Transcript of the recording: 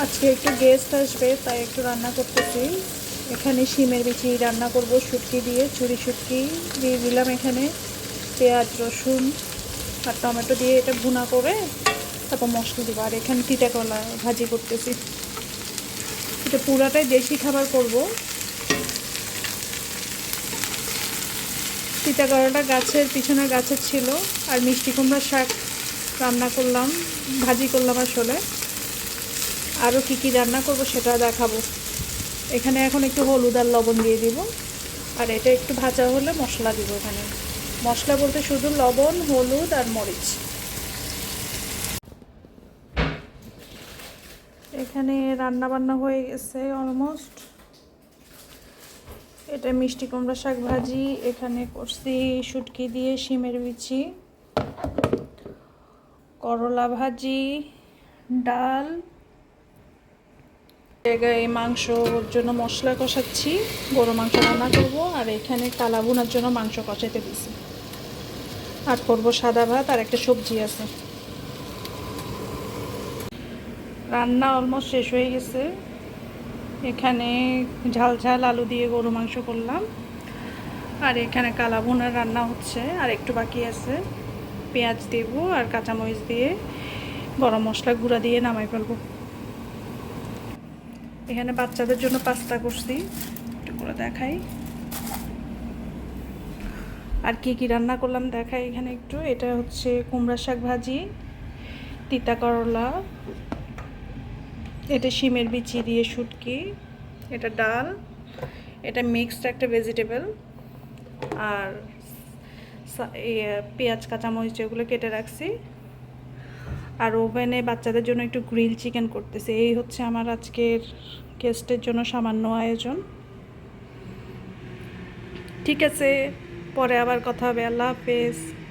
আজকে একটু গেস্ট আসবে, তাই একটু রান্না করতেছি। এখানে শিমের বিচি রান্না করব, শুটকি দিয়ে চুরি শুটকি দিয়ে দিলাম এখানে। পেঁয়াজ, রসুন আর টমেটো দিয়ে এটা ভুনা করে তারপর মশলা দেবো। আর এখানে তিতা কলা ভাজি করতেছি। এটা পুরাটাই দেশি খাবার করব। তিতা কলাটা গাছের পিছনে গাছের ছিল, আর মিষ্টি কুমড়া শাক রান্না করলাম, ভাজি করলাম আসলে। আরও কী কী রান্না করব সেটা দেখাবো। এখানে এখন একটু হলুদ আর লবণ দিয়ে দিব। আর এটা একটু ভাজা হলে মশলা দিব এখানে। মশলা বলতে শুধু লবণ, হলুদ আর মরিচ। এখানে রান্না বান্না হয়ে গেছে অলমোস্ট। এটা মিষ্টি কুমড়া শাক ভাজি, এখানে করছি শুটকি দিয়ে শিমের বিচি, করলা ভাজি, ডাল জায়গায় মাংসর জন্য মশলা কষাচ্ছি গরু মাংস রান্না করব, আর এখানে কালা ভুনার জন্য মাংস কষাইতে দিছি আর করব সাদা ভাত আর একটা সবজি আছে। রান্না অলমোস্ট শেষ হয়ে গেছে। এখানে ঝাল ঝাল আলু দিয়ে গরু মাংস করলাম। আর এখানে কালা ভুনার রান্না হচ্ছে, আর একটু বাকি আছে। পেঁয়াজ দেব আর কাঁচামরিচ দিয়ে গরম মশলা গুঁড়া দিয়ে নামাই ফেলব। এখানে বাচ্চাদের জন্য পাস্তা করছি। একটু করে দেখাই। আর কি কি রান্না করলাম দেখাই এখানে একটু। এটা হচ্ছে কুমড়া শাক ভাজি তিতা করলা এটা শিমের বিচি দিয়ে শুটকি এটা ডাল এটা মিক্সড একটা ভেজিটেবল আর ইয়ে, পেঁয়াজ কাঁচামরিচ এগুলো কেটে রাখছি। আর ওভেনে বাচ্চাদের জন্য একটু গ্রিল চিকেন করতেছে। এই হচ্ছে আমার আজকের গেস্টের জন্য সামান্য আয়োজন। ঠিক আছে, পরে আবার কথা হবে। আল্লাহ হাফেজ।